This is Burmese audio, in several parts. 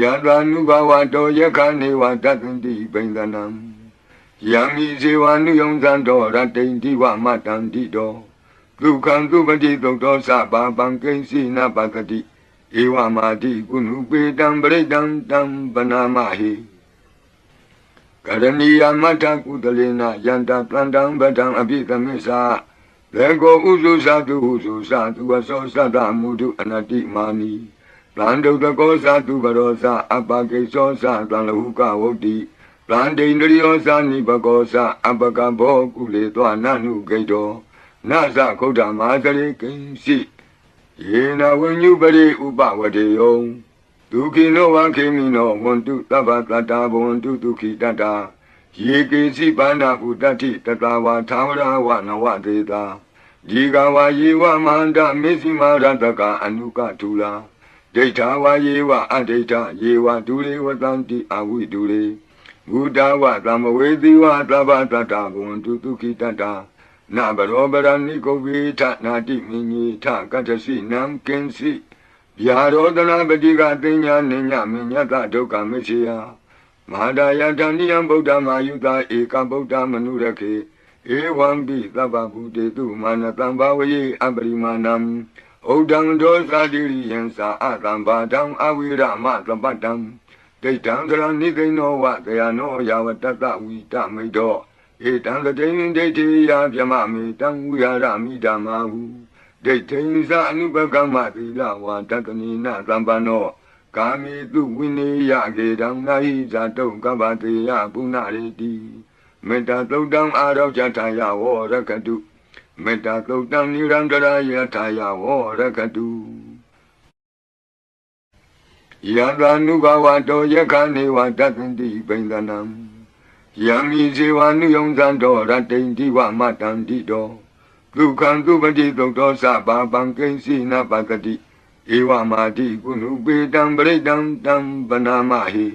ယတာနုဘဝတောယခနေဝတတ္တိပိန္ဒနံယံမိဇေဝနုယုံဇံတော်ရတ္တိန်ဒီဝမတံတိတော်ဒုက္ခံသူပတိသုတ်တော်သဘာပံကိဉ္စီနပကတိဧဝမာတိကုဏုပေတံပရိတံတံပနာမဟိကရဏီယမထကုတလေနယန္တတန္တံဗတံအပိသမစ္စာဘေကောဥစုသတုဟုစုသသူအစောသတ္တမုဒုအနတိမာနီ တန္တုတကောသသူဘရောသအပကိသောသတံလဟုကဝုတ်တိတန္တိန္ဒရိယောသနိဘကောသအပကဘောကုလေသောနနုဂိတောနသခုဒ္ဓမာသရိကိဉ္စီယေနဝိညုပရိဥပဝတေယောဒုခိနောဝခေမိနောဝန္တုတဗ္ဗတတ္တာဘဝန္တုဒုခိတတ္တာယေကေစီပန္နာဥတ္တိတတဝါသာဝရဝနဝတေတာဒီကဝါယေဝမန္တမေစီမာရတကအနုကထူလာ ဒိဋ္ဌာဝါယေဝအဒိဋ္ဌယေဝဒုရေဝတံတိအဝိဒုရေဘုဒ္ဓဝသမဝေတိဝသဗ္ဗတတ္တာဘဝန္တုဒုခိတတ္တာနဘရောပရဏိကုဝေထနာတိမိညေထကတ္တစီနံကင်စီဗျာရောဒနာပတိကတင်ညာနိညမညတဒုက္ခမေရှိယမဟာဒယတဏိယံဗုဒ္ဓမာယုတာဧကဗုဒ္ဓမနုရခေဧဝံပိသဗ္ဗဗုတေတုမာနတံဘာဝယေအပရိမာဏံ ဩဒံဒောသတိရိယံသာအတံဘာတံအဝိရမသပတံဒိဋ္ဌံသရဏိသိနောဝတယနောယာဝတတဝိတမိတောဧတံသတိန်ဒိဋ္ဌိယဗျမမေတံဝိဟာရမိဓမ္မာဟုဒိဋ္ဌိသအနုပကမ္မသီလဝါတတနိနသံပန္နောကာမေတုဝိနေယကေတံနာဟိဇာတုကပ္ပတေယပုဏ္ဏရေတိမေတ္တာသုတ်တံအာရောဇထာယဝရကတု မေတ္တာသုတ်တံနိရန္တရာယထာယဝရကတုယံသာနုဘဝတောယခနေဝတတ္တိပိန္ဒနံယံမိဇေဝနုယုံဇံတော်ရတ္တိန်ဒီဝမတံတိတော်ဒုက္ခံသူပတိသုတ်တော်သဘာပံကိဉ္စီနပကတိဧဝမာတိကုဏုပေတံပရိတံတံပနာမဟိ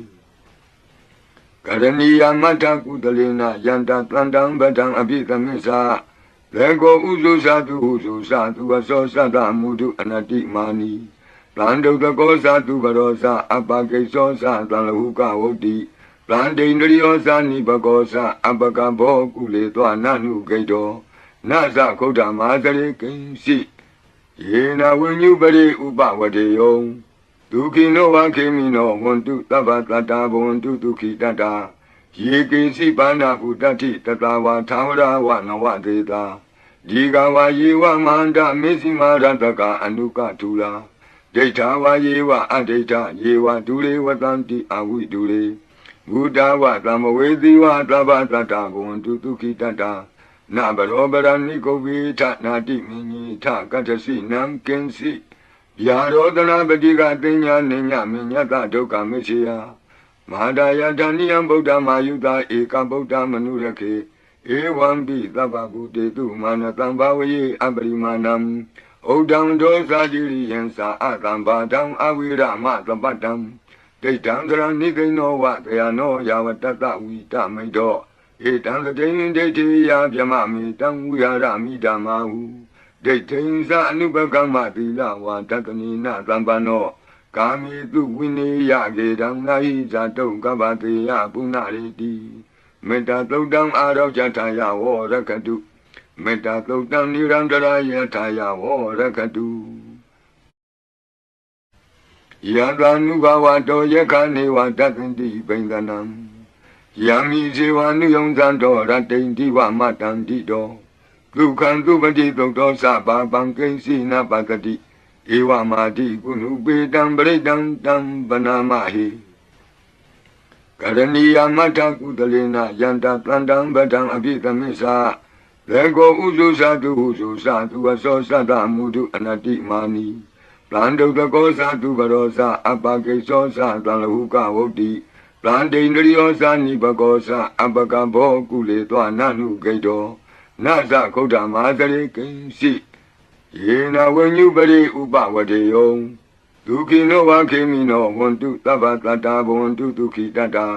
ကရဏီယမထကုတလေနယန္တတန္တံဗတံအပိသမစ္စာ ဘေကောဥစုသတုဟုစုသသူအစောသတ္တမုဒုအနတိမာနီတန္တုတကောသတုဘရောသအပကိသောသတံလဟုကဝုတ်တိတန္တိန္ဒရိယောသနိဘကောသအပကဘောကုလေသောနနုဂိတောနသခုဒ္ဓမာသရိကိဉ္စီယေနဝိညုပရိဥပဝတေယောဒုခိနောဝခေမိနောဝန္တုတဗ္ဗတတ္တာဘဝန္တုဒုခိတတ္တာ ယေကေစီပန္နာဟုတတ္တိတတဝါသာဝရဝနဝတေတာဒီကဝါယေဝမန္တမေစီမာရတကအနုကထူလာဒိဋ္ဌာဝါယေဝအဒိဋ္ဌယေဝဒုရေဝတံတိအဝိဒုရေဘုဒ္ဓဝသမဝေတိဝသဗ္ဗတတ္တာဘဝန္တုဒုခိတတ္တာနဘရောပရဏိကုဝေထနာတိမိညိထကတ္တစီနံကင်စီဗျာရောဒနာပတိကတင်ညာနိညမညတဒုက္ခမေရှိယ မဟာဒယတဏိယံဗုဒ္ဓမာယုတာဧကဗုဒ္ဓမနုရခေဧဝံပိသဗ္ဗဗုတေတုမာနတံဘာဝယေအပရိမာဏံဩဒံဒောသတိရိယံသာအတံဘာတံအဝိရမသပတံဒိဋ္ဌံသရဏိကိနောဝတယနောယာဝတတဝိတမိတောဧတံသတိန်ဒိဋ္ဌိယဗျမမေတံဝိဟာရမိဓမ္မာဟုဒိဋ္ဌိသအနုပကမ္မသီလဝါတတနိနသံပန္နော ကာမေတုဝိနေယကေတံနာဟိဇာတုကပ္ပတေယပုဏ္ဏရေတိမေတ္တာသုတ်တံအာရောဇထာယဝရကတုမေတ္တာသုတ်တံနိရန္တရာယထာယဝရကတုယံသာနုဘဝတောယခနေဝတတ္တိပိန္ဒနံယံမိဇေဝနုယုံဇံတော်ရတ္တိန်ဒီဝမတံတိတော်ဒုက္ခံသူပတိသုတ်တော်သဘာပံကိဉ္စီနပကတိ ဧဝမာတိကုဏုပေတံပရိတံတံပနာမဟိကရဏီယမထကုတလေနယန္တတန္တံဗတံအပိသမစ္စာဘေကောဥစုသတုဟုစုသသူအစောသတ္တမုဒုအနတိမာနီတန္တုတကောသတုဘရောသအပကိသောသတံလဟုကဝုတ်တိတန္တိန္ဒရိယောသနိဘကောသအပကဘောကုလေသောနနုဂိတောနသခုဒ္ဓမာသရိကိဉ္စီ ယေနဝိညုပရိဥပဝတေယောဒုခိနောဝခေမိနောဝန္တုသဗ္ဗတတ္တာဘဝန္တုဒုခိတတ္တာ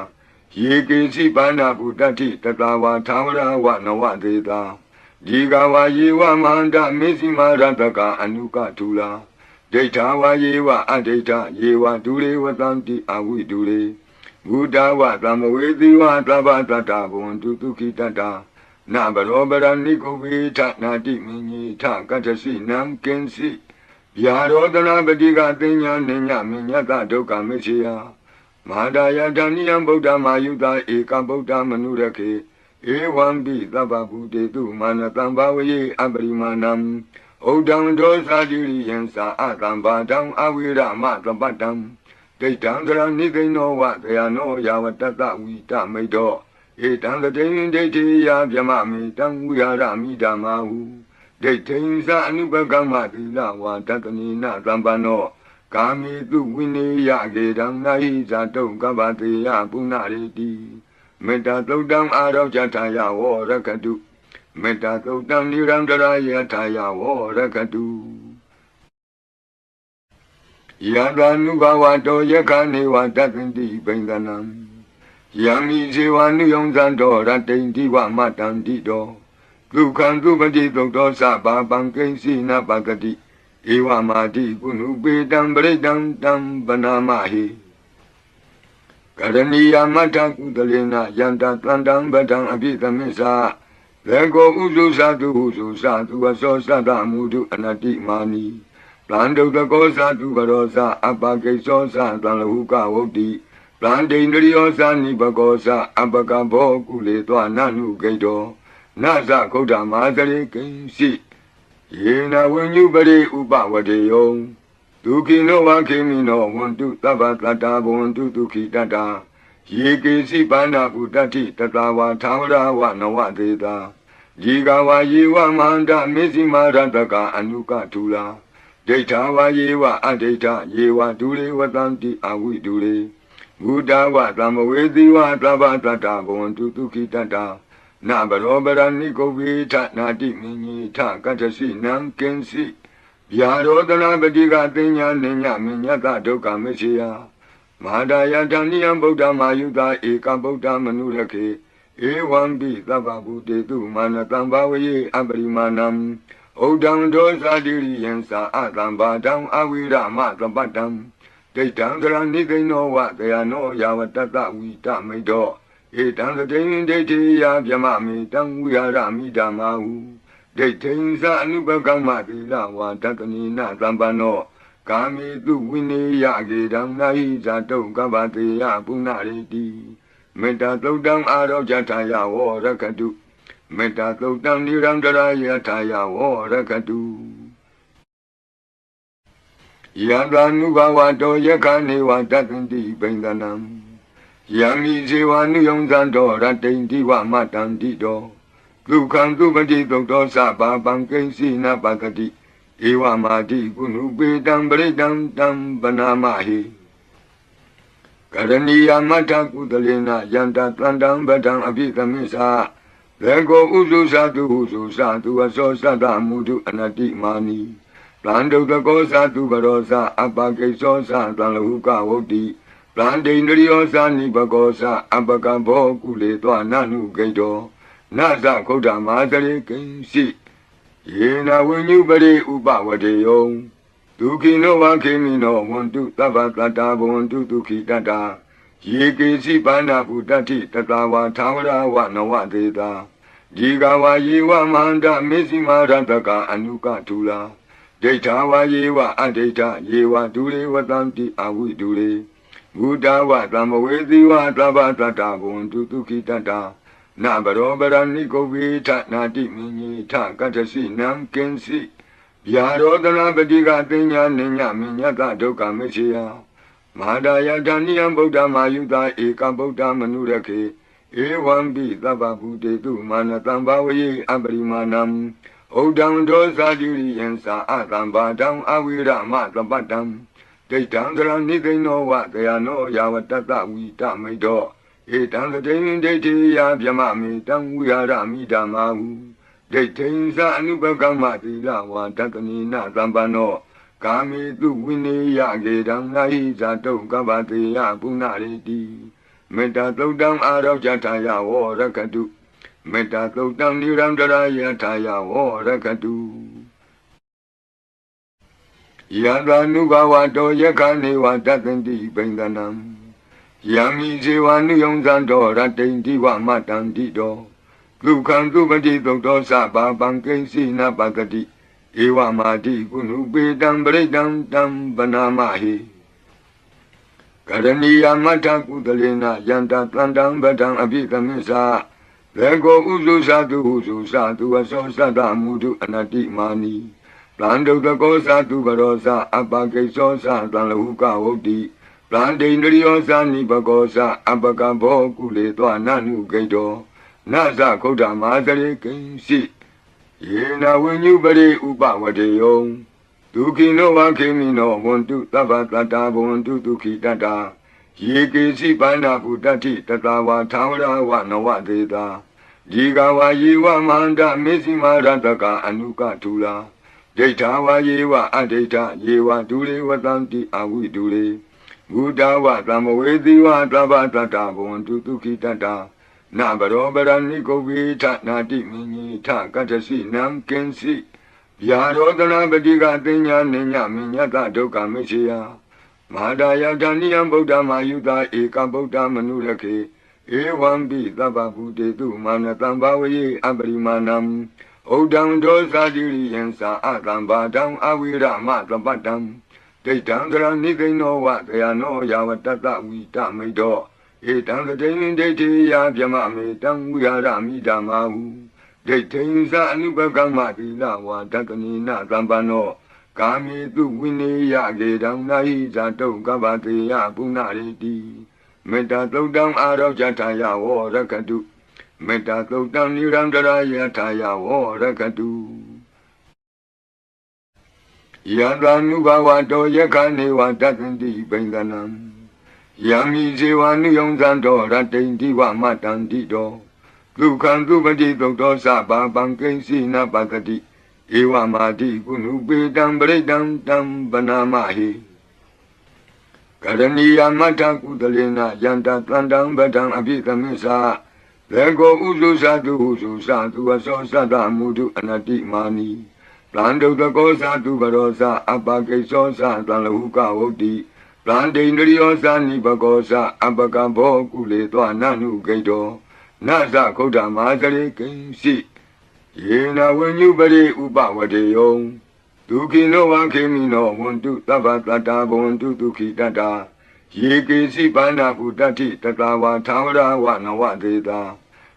ယေကေစီပန္နာဘုတ္တိတတဝါသာဝရဝနဝတေတာဒီကဝါယေဝမန္တမေစီမာရတကအနုကထူလာဒဒိဋ္ဌာဝါယေဝအဒိဋ္ဌယေဝဒုရေဝတံတိအဝိဒုရေဘုဒ္ဓဝသမဝေတိဝသဗ္ဗတတ္တဘဝန္တုဒုက္ခိတတ္တာ နဘရောပရဏိကုဝေထနာတိမင်းကြီးထကတ္တစီနံကင်စီဗျာရောတနာပတိကသင်ညာနိညာမညတဒုက္ခမေရှိယမဟာဒယတဏိယံဗုဒ္ဓမာယုတာဧကဗုဒ္ဓမနုရခေဧဝံပိသဗ္ဗဗုတေတုမာနတံဘာဝယေအပရိမာဏံဩဒံဒောသာတိရိယံသာအတံဘာတံအဝိရမသပတံဒိဋ္ဌံသရဏိသိနောဝသယနောယာဝတတဝိတမိတ်တော ဧတံတတိယဒိဋ္ဌိယဗျမမိတံဝိဟာရမိဓမ္မာဟုဒိဋ္ဌိသအနုပကမ္မသီလဝါတတနိနသံပန္နောကာမိတုဝိနေယကေတံနာဟိဇာတုကပ္ပတေယပုဏ္ဏရေတိမေတ္တာသုတ်တံအာရောဇထာယဝရကတုမေတ္တာသုတ်တံနိရန္တရာယထာယဝရကတုယန္တာနုဘဝတောယက္ခနေဝတသင်တိပိန္ဒနံ ယံမိဇေဝနုယုံဇံတော်ရတိန်တိဝမတံတိတောဒုက္ခံသူပတိသုတ်တော်သဗ္ဗပံကိဉ္စီနပတတိဧဝမာတိကုဏုပေတံပရိတံတံပနာမဟိကရဏီယမတ္ထကုတလေနယန္တတန္တံပတံအပိသမစ္စာလေကိုဥစုသတုဟုစုသသူဝသောသတ္တမုဒုအနတိမာနီပလန္တုတကောသတုဘရောသအပကိသောသတံလဟုကဝုတ်တိ ပလန္တိန္ဒရိယောသနိဘကောသအပကဘောကုလေသောနနုဂိတောနသဂௌတမဟာသရိကိဉ္စီယေနဝိညုပရိဥပဝတေယောဒုခိနောဝခေမိနောဝန္တုသဗ္ဗတတ္တာဘဝန္တုဒုခိတတ္တာယေကေစီပါဏဗုတ္တိတတဝါသာဝရဝနဝသေတာဒီကဝါယေဝမန္တမေစီမာရတကအနုကထူလာဒိဋ္ဌာဝါယေဝအဒိဋ္ဌယေဝဒုရေဝတံတိအဝိဒုရေ ဘုဒ္ဓဝသမဝေတိဝသဗ္ဗတတ္တာဘဝန္တုဒုခိတတ္တာနဘရောပရဏိကုဝေထနာတိမင်းကြီးထကတ္တစီနံကင်စီဗျာရောတနာပတိကသင်ညာနိညာမညတဒုက္ခမရှိယမဟာဒယတဏိယံဗုဒ္ဓမာယုတာဧကဗုဒ္ဓမနုရခေဧဝံပိသဗ္ဗဗုတေတုမာနတံဘာဝယေအပရိမာဏံဩဒံဒောဇာတိရိယံသာအတံဘာတံအဝိရမသပတံ ဒိဋ္ဌံသရဏိသိနောဝတယနောယာဝတတဝိတမိတ်တောဧတံသတိန်ဒိဋ္ဌိယဗျမမေတံဝိဟာရမိဓမ္မာဟုဒိဋ္ဌိသအနုပကမ္မသီလဝါတတနိနသံပန္နောကာမေတုဝိနေယကေတံနာဟိဇာတုကပ္ပတေယပုဏ္ဏရေတိမေတ္တာသုတ်တံအာရောဇထာယဝရကတုမေတ္တာသုတ်တံနိရန္တရာယထာယဝရကတု ယန္တာနုဘဝတောယက္ခနေဝတသင်တိပိန္ဒနံယံမိဇေဝနုယုံဇံတော်ရတိန်တိဝမတံတိတောဒုက္ခံသူပတိသုတ်တော်သဗ္ဗပံကိဉ္စီနပတတိဧဝမာတိကုဏုပေတံပရိတံတံပနာမဟိကရဏီယမတ္ထကုတလေနယန္တတန္တံပတံအပိသမစ္စာဘေကောဥစုသတုဟုစုသသူအစောသတ္တမုဒုအနတိမာနီ တန္တုတကောသတုဘရောသအပကိသောသတံလဟုကဝုတ်တိပလန္တိန္ဒရိယောသနိဘကောသအပကဘောကုလေသောနနုဂိတောနသခုဒ္ဓမာသရိကိဉ္စီယေနဝိညုပရိဥပဝတေယောဒုခိနောဝခေမိနောဝန္တုသဗ္ဗတတ္တာဘဝန္တုဒုခိတတ္တာယေကေစီပါဏဗုတ္တိတတဝါသာဝရဝနဝတေတာဒီကဝါယေဝမန္တမေစီမာရတကအနုကထူလာ ဒိဋ္ဌာဝါယေဝအဒိဋ္ဌယေဝဒုရေဝတံတိအဝိဒုရေဘုဒ္ဓဝသမဝေတိဝသဗ္ဗတတ္တာဘဝန္တုဒုခိတတ္တာနဘရောပရဏိကုဝေထနာတိမင်းကြီးထကတ္တစီနံကင်စီဗျာရောတနာပတိကသင်ညာနိညာမညတဒုက္ခမရှိယမဟာဒယတဏိယံဗုဒ္ဓမာယုတာဧကဗုဒ္ဓမနုရခေဧဝံပိသဗ္ဗဗုတေတုမာနတံဘာဝယေအပရိမာဏံ ဩဒံဒောဇာတိရိယံသာအတံဘာတံအဝိရမသပတံဒိဋ္ဌံသရဏိသိနောဝတယနောယာဝတတဝိတမိတ်တောဧတံသတိန်ဒိဋ္ဌိယဗျမမေတံဝိဟာရမိဓမ္မာဟုဒိဋ္ဌိသအနုပကမ္မတိလဝါတတနိနသံပန္နောကာမေတုဝိနေယကေတံနာဟိဇာတုကပ္ပတေယပုဏ္ဏရေတိမေတ္တာသုတ်တံအာရောဇထာယဝရကတု မေတ္တာသုတ်တံနိရန္တရာယထာယဝရကတုယန္တာနုဘဝတောယက္ခနေဝတတ္တန္တိပိန္ဒနံယံမိဇေဝနုယုံဇံတော်ရတ္တိန္တိဝမတန္တိတောဒုက္ခံသူပတိသုတ်တော်သဗ္ဗပံကိဉ္စီနပတ္တိဧဝမာတိကုဏုပေတံပရိတံတံဗနာမဟိကရဏီယမထကုသလေနယန္တတန္တံဗတံအပိသမစ္စာ ဘေကောဥစုသတုဟုစုသတုဝသောသတ္တမုဒုအနတ္တိမာနီပလန္တုတကောသတုဘရောသအပကိသောသတံလဟုကဝုတ်တိပလန္တိန္ဒရိယောသနိဘကောသအပကဘောကုလေသောနနုဂိတောနသခုဒ္ဓမာသရေကိဉ္စီယေနဝိညုပရိဥပဝတေယောဒုက္ခိနောဝခေမိနောဝန္တုသဗ္ဗတတ္တာဘဝန္တုဒုက္ခိတတ္တာ ယေကေစီပန္နာဘုတ္တိတတဝါသာဝရဝနဝသေတာဒီကဝါယေဝမန္တမေစီမာရတကအနုကထူလာဒိဋ္ဌာဝါယေဝအဒိဋ္ဌယေဝဒုလေဝတံတိအဝိဒုလေဘုဒ္ဓဝသံမဝေတိဝသဗ္ဗတတ္တာဘဝန္တုဒုက္ခိတတ္တာနဘရောပရဏိကုဝေထနာတိမင်းကြီးထကတ္တစီနံကင်စီဗျာရောဒနာပတိကသိညာနိညမညတဒုက္ခမရှိယ မဟာဒါယတဏိယံဗုဒ္ဓမာယုတာဧကဗုဒ္ဓမနုရခေဧဝံပိသဗ္ဗဗုတေတုမာနတံဘာဝယေအပရိမာဏံဩဒံဒောသတိရိယံသာအတံဘာတံအဝိရမသပတ္တံဒိဋ္ဌံကရဏိကိနောဝတယနောယာဝတ္တဝိတမိတောဧတံတတိယဒိဋ္ဌိယဗျမမေတံဝိဟာရမိဓမ္မာဟုဒိဋ္ဌိသအနုပကမ္မတိလဝါတကနိနသံပန္နော ကာမေတုဝိနေယကေတံနာဟိဇာတုကပ္ပတေယပုဏ္ဏရေတိမေတ္တာသုတ်တံအာရောဇထာယဝရကတုမေတ္တာသုတ်တံနိရန္တရာယထာယဝရကတုယန္တာနုဘဝတောယက္ခနေဝတတ္တန္တိပိန္ဒနံယံမိဇေဝနုယုံဇံတော်ရတ္တိန္တိဝမတန္တိတောဒုက္ခံသူပတိသုတ်တော်သဗ္ဗပံကိဉ္စီနပတ္တိ ဧဝမာတိကုဏုပေတံပရိတံတံဗနာမဟိကရဏီယမထကုသလေနယန္တတန္တံဗတံအပိသမစ္စာဘေကောဥစုသတုဟုစုသတုဝသောသတ္တမုဒုအနတ္တိမာနီပလန္တုတကောသတုဘရောသအပကိသောသတံလဟုကဝုတ်တိပလန္တိန္ဒရိယောသနိဘကောသအပကဘောကုလေသောနနုဂိတောနသခုဒ္ဓမာသရေကိဉ္စီ ယေနဝိညုပရိဥပဝတေယောဒုက္ခိနောဝခေမိနောဝန္တုသဗ္ဗတတ္တာဘဝန္တုဒုက္ခိတတ္တာယေကေစီပန္နာဘုတ္တိတတဝါသာဝရဝနဝသေတာ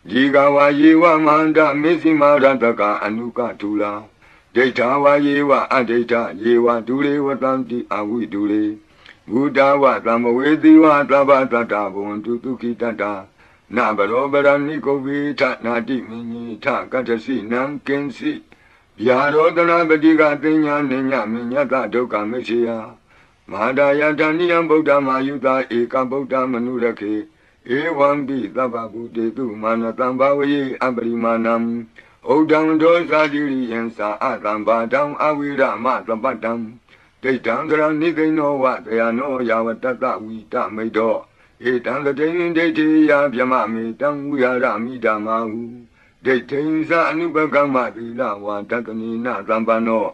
ဒီကဝါယေဝမန္တမေစီမာရတကအနုကထူလာဒိဋ္ဌာဝါယေဝအဒိဋ္ဌယေဝဒုလေဝတံတိအဝိဒုလေဘုဒ္ဓဝသံမဝေတိဝသဗ္ဗတတ္တာဘဝန္တုဒုက္ခိတတ္တာ နဘရောပရဏိကုဝေထနာတိမင်းကြီးထကတ္တစီနံကင်စီဗျာရောဒနာပတိကသိညာနိညမညတဒုက္ခမရှိယမဟာဒါယတဏိယံဗုဒ္ဓမာယုတာဧကဗုဒ္ဓမနုရခေဧဝံပိသဗ္ဗဗုတေတုမာနတံဘာဝယေအပရိမာဏံဩဒံဒောသာတိရိယံသာအတံဘာတံအဝိရမသပတ္တံဒိဋ္ဌံကရဏိသိနောဝတယနောယာဝတတဝိတမိတော ဧတံတတိယဒိဋ္ဌိယဗျမမေတံဝိဟာရမိဓမ္မာဟုဒိဋ္ဌိသအနုပကမ္မသီလဝါတကနိနသံပန္နော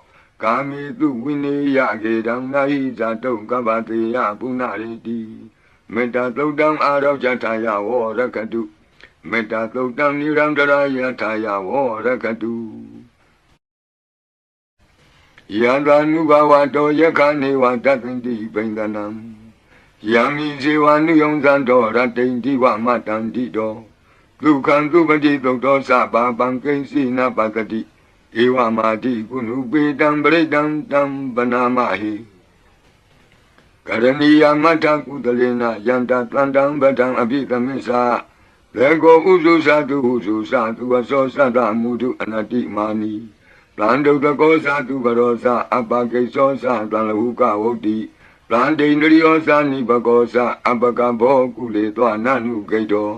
ကာမေတုဝိနေယကေတံနာဟိဇာတုကပ္ပတေယပုဏ္ဏရေတိမေတ္တာသုတ်တံအာရောဇထာယဝရကတုမေတ္တာသုတ်တံနိရန္တရာယထာယဝရကတုယန္တာနုဘဝတောယက္ခနေဝတတ္တိပိန္ဒနံ ယံမိဇေဝနုယုံဇံတော်ရတ္တိန္တိဝမတန္တိတောဒုက္ခံသူပတိသုတ်တော်သဗ္ဗပံကိဉ္စီနပတ္တိဧဝမာတိကုဏုပေတံပရိတံတံဗနာမဟိကရဏီယမထကုသလေနယန္တတန္တံဗတံအပိသမစ္စာဘေကောဥစုသတုဟုစုသသူဝသောသတ္တမုဒုအနတ္တိမာနီပလန္တုတကောသတုဘရောသအပကိသောသတံလဟုကဝုတ်တိ ပလန္တိန္ဒရိယောသနိဘကောသအပကဘောကုလေသောနနုဂိတော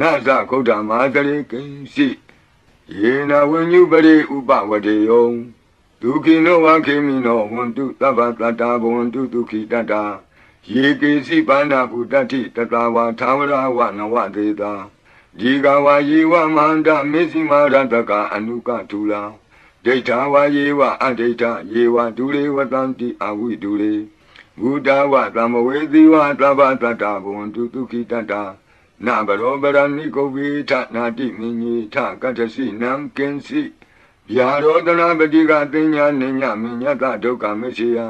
နသခုဒ္ဓမာသရေကိဉ္စီယေနဝိညုပရိဥပဝတေယောဒုက္ခိနောဝခေမိနောဝန္တုသဗ္ဗတတ္တာဘဝန္တုဒုက္ခိတတ္တာယေကေစီပန္နာဘုတ္တိတတဝါသာဝရဝနဝသေတာဒီကဝါယေဝမန္တမေစီမာရတကအနုကထူလာဒဒိဋ္ဌာဝါယေဝအဒိဋ္ဌယေဝဒုလေဝတံတိအဝိဒုလေ ဘုဒ္ဓဝသမဝေသီဝသဗ္ဗတတ္တဘဝန္တုဒုက္ခိတတ္တာနဘရောပရဏိကုဝိထနာတိမင်းကြီးထကတ္တစီနံကင်စီဗျာရောတနာပတိကသိညာနိညာမညတဒုက္ခမရှိယ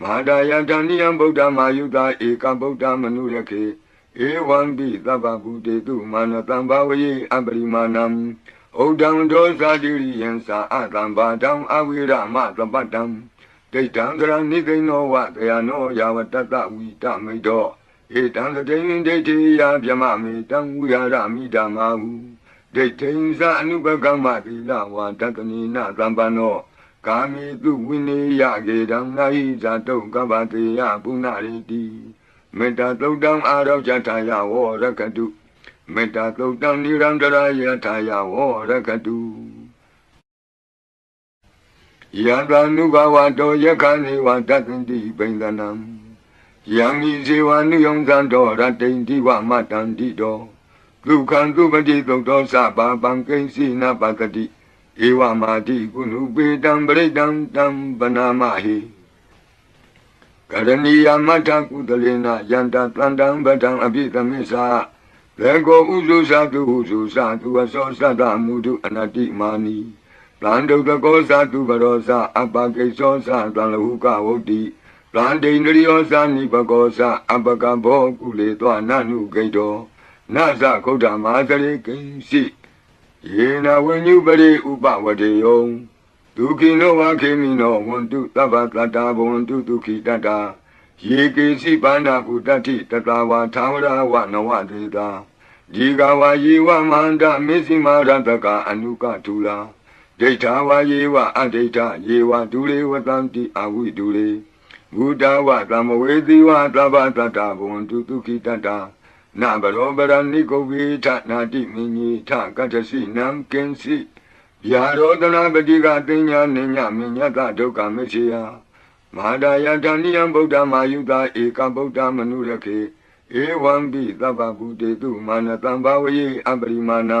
မဟာဒယတဏိယံဗုဒ္ဓမာယုတာဧကဗုဒ္ဓမနုရခေဧဝံပိသဗ္ဗဗုတေတုမာနတံဘာဝယေအပရိမာဏံဩဒံဒောဇာတိရိယံသာအတံဘာတံအဝိရမသပတ္တံ ဒိဋ္ဌံကရဏိသိနောဝတယနောယာဝတ္တဝိတမိတောဧတံသတိယဒိဋ္ဌိယဗျမမေတံဝိရရမိဓမ္မာဟုဒိဋ္ဌိဇာအနုပကမ္မတိလဝါတတနိနသံပန္နောကာမေတုဝိနေယကေတံနာဟိဇာတုကပ္ပတေယပုဏ္ဏရိတိမေတ္တာသုတ်တံအာရောဇထာယဝရကတုမေတ္တာသုတ်တံနိရန္တရာယထာယဝရကတု ယံတ ानु ဘဝတောယခဏေဝတတ္တိပိန္ဒနံယံဤဇေဝနုယုံသံတော်ရတိန်တိဝမတန္တိတောဒုက္ခံသူပတိသုတ်တော်စပါပံကိဉ္စီနာပတတိဧဝမာတိကုဏုပေတံပရိတံတံပနာမဟိကရဏီယမထကုတလေနယန္တတန္တံပတံအပိသမိစ္ဆာလေကောဥစုသတုဟုစုသတုအသောသတ္တမုဒုအနတိမာနီ လန္တုတကောသတုဘရောသအပကိသောသတံလဟုကဝုတ်တိလန္တိန္ဒရိယောသနိပကောသအပကဘောကုလေသောနနုဂိတောနသခုဒ္ဓမာသရိကိဉ္စီယေနဝိညုပရိဥပဝတေယောဒုက္ခိနောဝခေမိနောဝန္တုသဗ္ဗတတ္တာဘဝန္တုဒုက္ခိတတ္တာယေကေစီပါဏကုတတိတတဝါသာဝရဝနဝတေတာဒီကဝါယေဝမန္တမေစီမာရတကအနုကထူလာ ဒိဋ္ဌာဝါယေဝအဒိဋ္ဌယေဝဒုလေဝတံတိအဝိဒုလေဘုဒ္ဓဝသမဝေတိဝသဗ္ဗတတ္တာဘဝန္တုဒုက္ခိတတ္တာနဘရောပရဏိကုဝိထနာတိမင်းကြီးထကတ္တစီနံကင်စီဗျာရောတနာပတိကတင်ညာနိညာမညတဒုက္ခမရှိယမဟာဒယတဏိယံဗုဒ္ဓမာယုတာဧကဗုဒ္ဓမနုရခေဧဝံပိသဗ္ဗဗုတေတုမာနတံဘာဝယေအပရိမာဏံ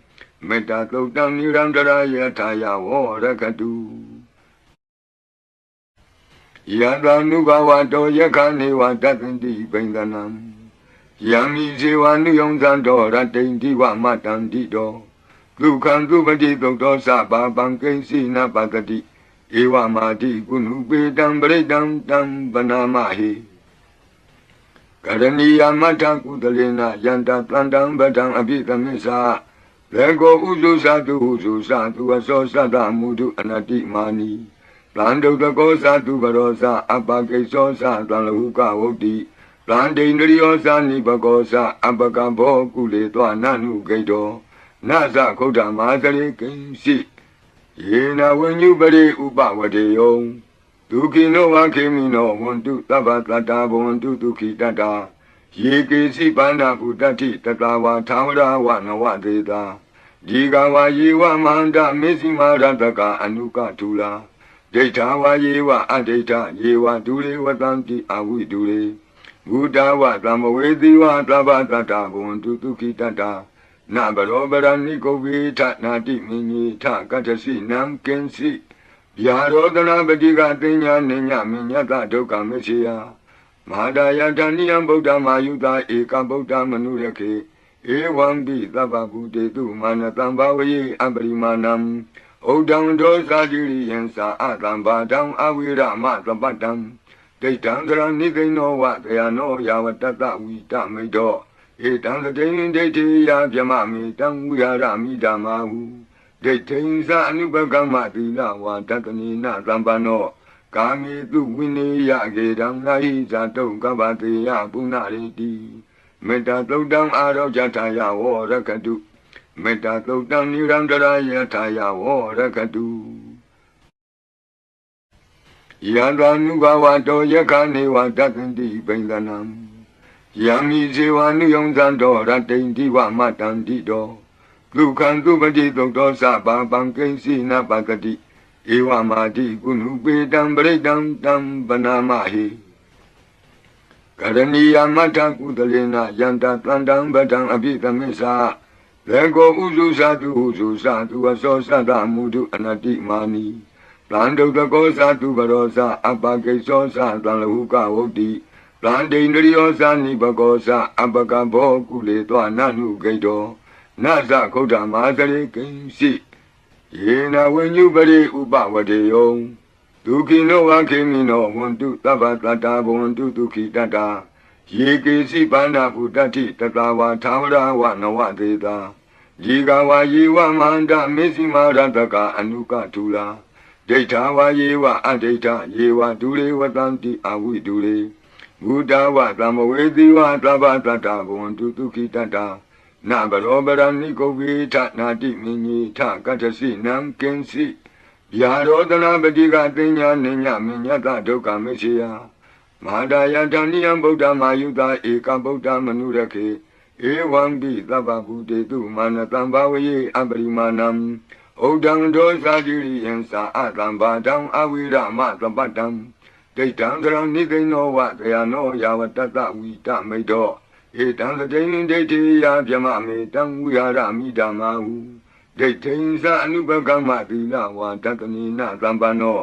မေတ္တာသုတ်တံနိရန္တရာယထာယဝရကတုယတ ानु ဘဝတောယခဏေဝတတ္တိပိန္ဒနံယံဤဇေဝနုယုံသံတော်ရတိန်တိဝမတန္တိတောဒုက္ခံသူပတိသုတ်တော်စပါပံကိဉ္စီနာပတတိဧဝမာတိကုဏုပေတံပရိတံတံပနာမဟိကရဏီယမထကုတလေနယန္တတန္တံပတံအပိသမိစ္ဆာ လေကောဥစုသတုဟုစုသသူအစောသတ္တမုဒုအနတိမာနီတန္တုတကောသတုဘရောသအပကိသောသတံလဟုကဝုတ်တိတန္တိန္ဒရိယောသနိပကောသအပကဘောကုလေသောနနုဂိတောနသခုဒ္ဓမာသရိကိဉ္စီယေနဝိညုပရိဥပဝတေယောဒုက္ခိနောဝခေမိနောဝန္တုသဗ္ဗတတ္တာဘဝန္တုဒုက္ခိတတ္တာ ယေကေစီပန္နာဘုတ္တိတတဝါသာဝရဝနဝတေတာဒီကဝါယေဝမန္တမေစီမာရတကအနုကထူလာဒိဋ္ဌာဝါယေဝအဒိဋ္ဌယေဝဒုလေဝတံတိအဝိဒုလေဘုဒ္ဓဝသမဝေတိဝသဗ္ဗတတ္တဘဝန္တုဒုက္ခိတတ္တာနဘရောပရဏိကုဝိထနာတိမင်းကြီးထကတ္တစီနံကင်စီဗျာရောဒနာပတိကသိညာနိညာမညတဒုက္ခမရှိယ မဟာဒယတဏိယံဗုဒ္ဓမာယုတာဧကဗုဒ္ဓမနုရခေဧဝံပိသဗ္ဗဗုတေတုမာနတံဘာဝယေအပရိမာဏံဩဒံဒောဇာတိရိယံသာအတံဘာတံအဝိရမသပတ္တံဒိဋ္ဌံကရဏိသိနောဝတယနောယာဝတတဝိတမိတောဧတံသတိန်ဒိဋ္ဌိယဗျမမေတံဝိဟာရမိဓမ္မာဟုဒိဋ္ဌိဇာအနုပကမ္မတိလဝါတတနိနသံပန္နော ကာမေတုဝိနေယကေတံနာဟိဇာတုကပ္ပတေယပုဏ္ဏရိတိမေတ္တာသုတ်တံအာရောဇထာယဝရကတုမေတ္တာသုတ်တံနိရန္တရာယထာယဝရကတုယယံသာနုဘဝတောယက္ခနေဝတသန္တိပိန္ဒနံယံမိဇေဝနုယုံဇံတော်ရတိန်တိဝမတန္တိတောဒုက္ခံသူပတိသုတ်တော်စပါပံကိဉ္စီနပတတိ ဧဝမာတိကုဏုပေတံပရိတံတံပနာမဟိကရဏီယမထကုသလေနယန္တတန္တံပတံအပိသမစ္ဆာလေကိုဥစုသတုဥစုသတုအစောသတ္တမုဒုအနတိမာနီတန္တုတကောသတုဘရောသအပကိစ္စောသတံလဟုကဝုတ်တိတန္တိန္ဒရိယောသနိဘကောသအပကဘောကုလေသောနနုဂိတောနသခုဒ္ဓမာသရိကိဉ္စီ ယေနဝိညုပရိဥပဝတေယောဒုခိနောဝခေမိနောဝန္တုသဗ္ဗတတ္တာဘဝန္တုဒုခိတတ္တာယေကေစီပန္နာဘုတ္တိတတဝါသာဝရဝနဝတေတာဒီကဝါယေဝမန္တမေစီမာရတကအနုကထူလာဒိဋ္ဌာဝါယေဝအဒိဋ္ဌယေဝဒုလေဝတံတိအဝိဒုလေဘုဒ္ဓဝသမ္မဝေတိဝသဗ္ဗတတ္တာဘဝန္တုဒုခိတတ္တာ နဘရောပရဏိကုဝေထနာတိမင်းကြီးထကတ္တစီနံကင်စီဗျာရောတနာပတိကတင်ညာနိညာမညတဒုက္ခမရှိယမဟာဒယတဏိယံဗုဒ္ဓမာယုတာဧကဗုဒ္ဓမနုရခေဧဝံပိသဗ္ဗဗုတေတုမာနတံဘာဝယေအပရိမာဏံဩဒံဒောသာတိရိယံသာအတံဘာတံအဝိရမသပတံဒိဋ္ဌံသရံနိသိဏောဝတယနောယာဝတတဝိတမိတ်တော ဧတံသတိန်ဒိဋ္ဌိယဗျမမေတံဝိဟာရမိဓမ္မာဟုဒိဋ္ဌိဉ္စအနုပကမ္မသီလဝါတတနိနသံပနော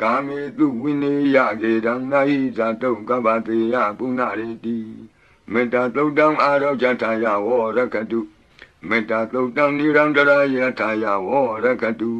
ကာမေတုဝိနေယကေတံနာဟိဇာတုကပ္ပတေယပုဏ္ဏရေတိမေတ္တာသုတ်တံအာရောဇထာယဝရကတုမေတ္တာသုတ်တံနိရန္တရာယထာယဝရကတု